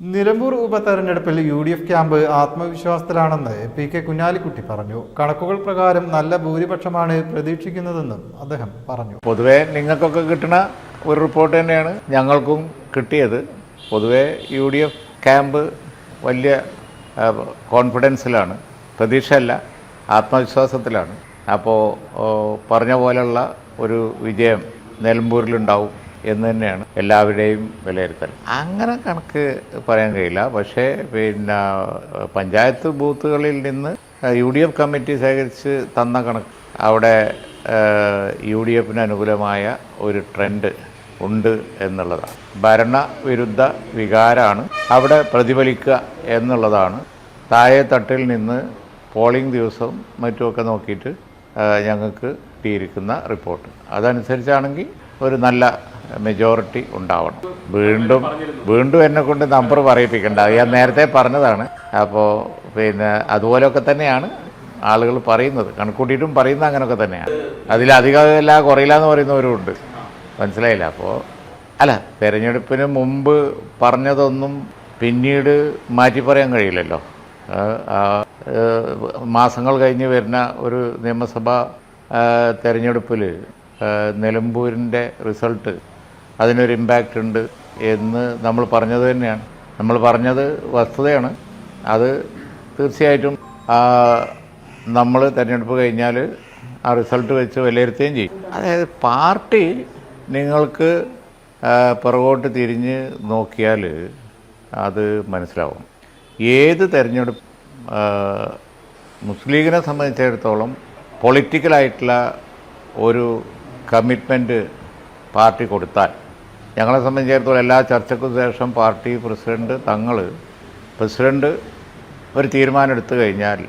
നിലമ്പൂർ ഉപതെരഞ്ഞെടുപ്പിൽ U D F camp ആത്മവിശ്വാസത്തിലാണെന്ന് P K Kunhalikutty പറഞ്ഞു. കണക്കുകൾ പ്രകാരം നല്ല ഭൂരിപക്ഷമാണ് പ്രതീക്ഷിക്കുന്നതെന്നും അദ്ദേഹം പറഞ്ഞു. പൊതുവെ നിങ്ങൾക്കൊക്കെ കിട്ടുന്ന ഒരു റിപ്പോർട്ട് തന്നെയാണ് ഞങ്ങൾക്കും കിട്ടിയത്. പൊതുവെ യു ഡി എഫ് ക്യാമ്പ് വലിയ കോൺഫിഡൻസിലാണ്. പ്രതീക്ഷയല്ല ആത്മവിശ്വാസത്തിലാണ്. അപ്പോൾ പറഞ്ഞ പോലെയുള്ള ഒരു വിജയം നിലമ്പൂരിലുണ്ടാവും. എന്ന് തന്നെയാണ് എല്ലാവരുടെയും വിലയിരുത്തൽ. അങ്ങനെ കണക്ക് പറയാൻ കഴിയില്ല. പക്ഷേ പിന്നെ പഞ്ചായത്ത് ബൂത്തുകളിൽ നിന്ന് യു ഡി എഫ് കമ്മിറ്റി ശേഖരിച്ച് തന്ന കണക്ക്. അവിടെ യു ഡി എഫിന് അനുകൂലമായ ഒരു ട്രെൻഡ് ഉണ്ട് എന്നുള്ളതാണ്. ഭരണവിരുദ്ധ വികാരമാണ് അവിടെ പ്രതിഫലിക്കുക എന്നുള്ളതാണ്. താഴെ തട്ടിൽ നിന്ന് പോളിംഗ് ദിവസവും മറ്റുമൊക്കെ നോക്കിയിട്ട് ഞങ്ങൾക്ക് കിട്ടിയിരിക്കുന്ന റിപ്പോർട്ട്. അതനുസരിച്ചാണെങ്കിൽ ഒരു നല്ല മെജോറിറ്റി ഉണ്ടാവണം. വീണ്ടും വീണ്ടും എന്നെ കൊണ്ട് നമ്പർ പറയിപ്പിക്കേണ്ട. ഞാൻ നേരത്തെ പറഞ്ഞതാണ്. അപ്പോൾ പിന്നെ അതുപോലെയൊക്കെ തന്നെയാണ് ആളുകൾ പറയുന്നത്. കണക്കൂട്ടിയിട്ടും പറയുന്നത് അങ്ങനെയൊക്കെ തന്നെയാണ്. അതിലധികമല്ല കുറയില്ല എന്ന് പറയുന്നവരും ഉണ്ട്. മനസ്സിലായില്ല? അപ്പോൾ അല്ല തിരഞ്ഞെടുപ്പിന് മുമ്പ് പറഞ്ഞതൊന്നും പിന്നീട് മാറ്റി പറയാൻ കഴിയില്ലല്ലോ. മാസങ്ങൾ കഴിഞ്ഞ് വരുന്ന ഒരു നിയമസഭാ തെരഞ്ഞെടുപ്പിൽ നിലമ്പൂരിന്റെ റിസൾട്ട് അതിനൊരു ഇമ്പാക്റ്റ് ഉണ്ട് എന്ന് നമ്മൾ പറഞ്ഞത് തന്നെയാണ്. നമ്മൾ പറഞ്ഞത് വസ്തുതയാണ്. അത് തീർച്ചയായിട്ടും നമ്മൾ തിരഞ്ഞെടുപ്പ് കഴിഞ്ഞാൽ ആ റിസൾട്ട് വെച്ച് വിലയിരുത്തുകയും ചെയ്യും. അതായത് പാർട്ടി നിങ്ങൾക്ക് പുറകോട്ട് തിരിഞ്ഞ് നോക്കിയാൽ അത് മനസ്സിലാവും. ഏത് തിരഞ്ഞെടുപ്പ് ആ, മുസ്ലിം ലീഗിനെ സംബന്ധിച്ചിടത്തോളം പൊളിറ്റിക്കലായിട്ടുള്ള ഒരു കമ്മിറ്റ്മെന്റ് പാർട്ടി കൊടുത്താൽ ഞങ്ങളെ സംബന്ധിച്ചിടത്തോളം എല്ലാ ചർച്ചയ്ക്കും ശേഷം പാർട്ടി പ്രസിഡന്റ് തങ്ങൾ പ്രസിഡന്റ് ഒരു തീരുമാനം എടുത്തു കഴിഞ്ഞാൽ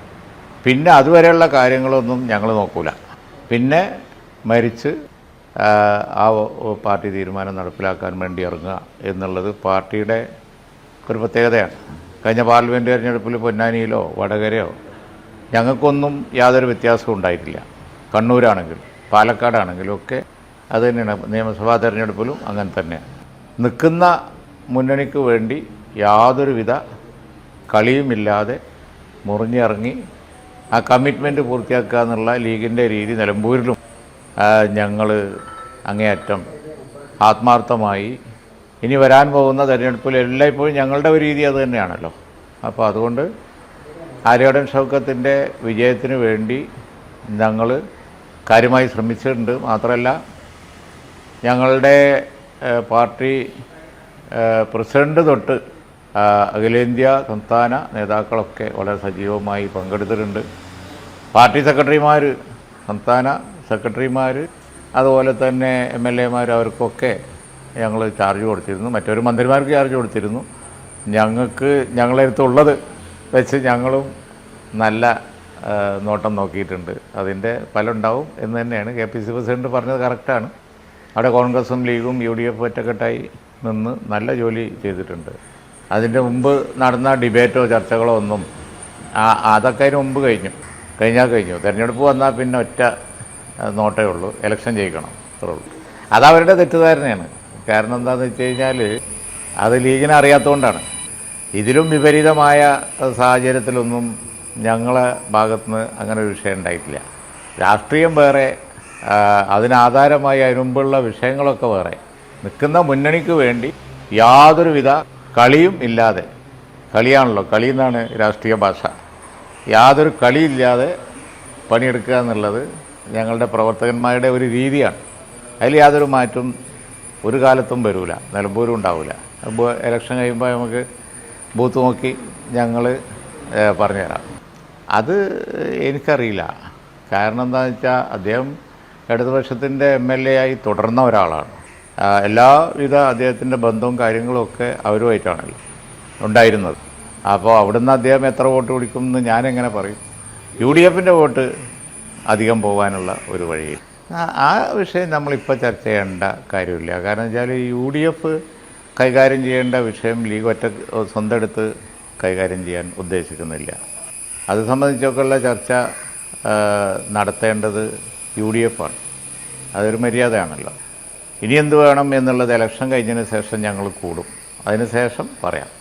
പിന്നെ അതുവരെയുള്ള കാര്യങ്ങളൊന്നും ഞങ്ങൾ നോക്കൂല. പിന്നെ മരിച്ച് ആ, പാർട്ടി തീരുമാനം നടപ്പിലാക്കാൻ വേണ്ടി ഇറങ്ങുക എന്നുള്ളത് പാർട്ടിയുടെ ഒരു പ്രത്യേകതയാണ്. കഴിഞ്ഞ പാർലമെന്റ് തിരഞ്ഞെടുപ്പിൽ പൊന്നാനിയിലോ വടകരയോ ഞങ്ങൾക്കൊന്നും യാതൊരു വ്യത്യാസവും ഉണ്ടായിട്ടില്ല. കണ്ണൂരാണെങ്കിലും പാലക്കാടാണെങ്കിലും ഒക്കെ അത് തന്നെയാണ്. നിയമസഭാ തെരഞ്ഞെടുപ്പിലും അങ്ങനെ തന്നെ. നിൽക്കുന്ന മുന്നണിക്ക് വേണ്ടി യാതൊരുവിധ കളിയുമില്ലാതെ മുറിഞ്ഞിറങ്ങി ആ കമ്മിറ്റ്മെന്റ് പൂർത്തിയാക്കുക എന്നുള്ള ലീഗിന്റെ രീതി നിലമ്പൂരിലും ഞങ്ങൾ അങ്ങേയറ്റം ആത്മാർത്ഥമായി ഇനി വരാൻ പോകുന്ന തെരഞ്ഞെടുപ്പിൽ എല്ലായ്പ്പോഴും ഞങ്ങളുടെ ഒരു രീതി അത് തന്നെയാണല്ലോ. അപ്പോൾ അതുകൊണ്ട് ആര്യോടൻ ഷൗക്കത്തിന്റെ വിജയത്തിന് വേണ്ടി ഞങ്ങൾ കാര്യമായി ശ്രമിച്ചിട്ടുണ്ട്. മാത്രമല്ല ഞങ്ങളുടെ പാർട്ടി പ്രസിഡന്റ് തൊട്ട് അഖിലേന്ത്യാ സംസ്ഥാന നേതാക്കളൊക്കെ വളരെ സജീവമായി പങ്കെടുത്തിട്ടുണ്ട്. പാർട്ടി സെക്രട്ടറിമാർ സംസ്ഥാന സെക്രട്ടറിമാർ അതുപോലെ തന്നെ എം എൽ എമാർ അവർക്കൊക്കെ ഞങ്ങൾ ചാർജ് കൊടുത്തിരുന്നു. മറ്റൊരു മന്ത്രിമാർക്ക് ചാർജ് കൊടുത്തിരുന്നു. ഞങ്ങൾക്ക് ഞങ്ങളെടുത്തുള്ളത് വെച്ച് ഞങ്ങളും നല്ല നോട്ടം നോക്കിയിട്ടുണ്ട്. അതിന്റെ ഫലം ഉണ്ടാവും എന്ന് തന്നെയാണ് കെ പി സി പ്രസിഡന്റ് പറഞ്ഞത് കറക്റ്റാണ്. അവിടെ കോൺഗ്രസും ലീഗും യു ഡി എഫ് ഒറ്റക്കെട്ടായി നിന്ന് നല്ല ജോലി ചെയ്തിട്ടുണ്ട്. അതിന്റെ മുമ്പ് നടന്ന ഡിബേറ്റോ ചർച്ചകളോ ഒന്നും അതൊക്കെ അതിന് മുമ്പ് കഴിഞ്ഞു. കഴിഞ്ഞാൽ കഴിഞ്ഞു. തിരഞ്ഞെടുപ്പ് വന്നാൽ പിന്നെ ഒറ്റ നോട്ടേ ഉള്ളൂ. ഇലക്ഷൻ ജയിക്കണം. അത്രേ ഉള്ളൂ. അതവരുടെ തെറ്റിദ്ധാരണയാണ്. കാരണം എന്താണെന്ന് വെച്ച് കഴിഞ്ഞാൽ അത് ലീഗിനെ അറിയാത്തതുകൊണ്ടാണ് ഇതിലും വിപരീതമായ സാഹചര്യത്തിലൊന്നും ഞങ്ങളെ ഭാഗത്തുനിന്ന് അങ്ങനെ ഒരു വിഷയം ഉണ്ടായിട്ടില്ല. രാഷ്ട്രീയം വേറെ അതിനാധാരമായി അതിനുമ്പുള്ള വിഷയങ്ങളൊക്കെ വേറെ. നിൽക്കുന്ന മുന്നണിക്ക് വേണ്ടി യാതൊരുവിധ കളിയും ഇല്ലാതെ കളിയാണല്ലോ കളി എന്നാണ് രാഷ്ട്രീയ ഭാഷ. യാതൊരു കളിയില്ലാതെ പണിയെടുക്കുക എന്നുള്ളത് ഞങ്ങളുടെ പ്രവർത്തകന്മാരുടെ ഒരു രീതിയാണ്. അതിൽ യാതൊരു മാറ്റവും ഒരു കാലത്തും വരില്ല നിലമ്പൂരും ഉണ്ടാവില്ല അപ്പോൾ ഇലക്ഷൻ കഴിയുമ്പോൾ നമുക്ക് ബൂത്ത് നോക്കി ഞങ്ങൾ പറഞ്ഞുതരാം. അത് എനിക്കറിയില്ല. കാരണം എന്താണെന്ന് വെച്ചാൽ അദ്ദേഹം ഇടതുപക്ഷത്തിന്റെ എം എൽ എ ആയി തുടർന്ന ഒരാളാണ്. എല്ലാവിധ അദ്ദേഹത്തിന്റെ ബന്ധവും കാര്യങ്ങളും ഒക്കെ അവരുമായിട്ടാണല്ലോ ഉണ്ടായിരുന്നത്. അപ്പോൾ അവിടുന്ന് അദ്ദേഹം എത്ര വോട്ട് പിടിക്കുമെന്ന് ഞാനെങ്ങനെ പറയും? യു ഡി എഫിന്റെ വോട്ട് അധികം പോകാനുള്ള ഒരു വഴിയിൽ ആ- വിഷയം നമ്മളിപ്പോൾ ചർച്ച ചെയ്യേണ്ട കാര്യമില്ല. കാരണം വെച്ചാൽ യു ഡി എഫ് കൈകാര്യം ചെയ്യേണ്ട വിഷയം ലീഗ് ഒറ്റ സ്വന്തം എടുത്ത് കൈകാര്യം ചെയ്യാൻ ഉദ്ദേശിക്കുന്നില്ല. അത് സംബന്ധിച്ചൊക്കെയുള്ള ചർച്ച നടത്തേണ്ടത് യു ഡി എഫ് ആണ്. അതൊരു മര്യാദയാണല്ലോ. ഇനി എന്ത് വേണം എന്നുള്ളത് ഇലക്ഷൻ കഴിഞ്ഞതിന് ശേഷം ഞങ്ങൾ കൂടും. അതിന് ശേഷം പറയാം.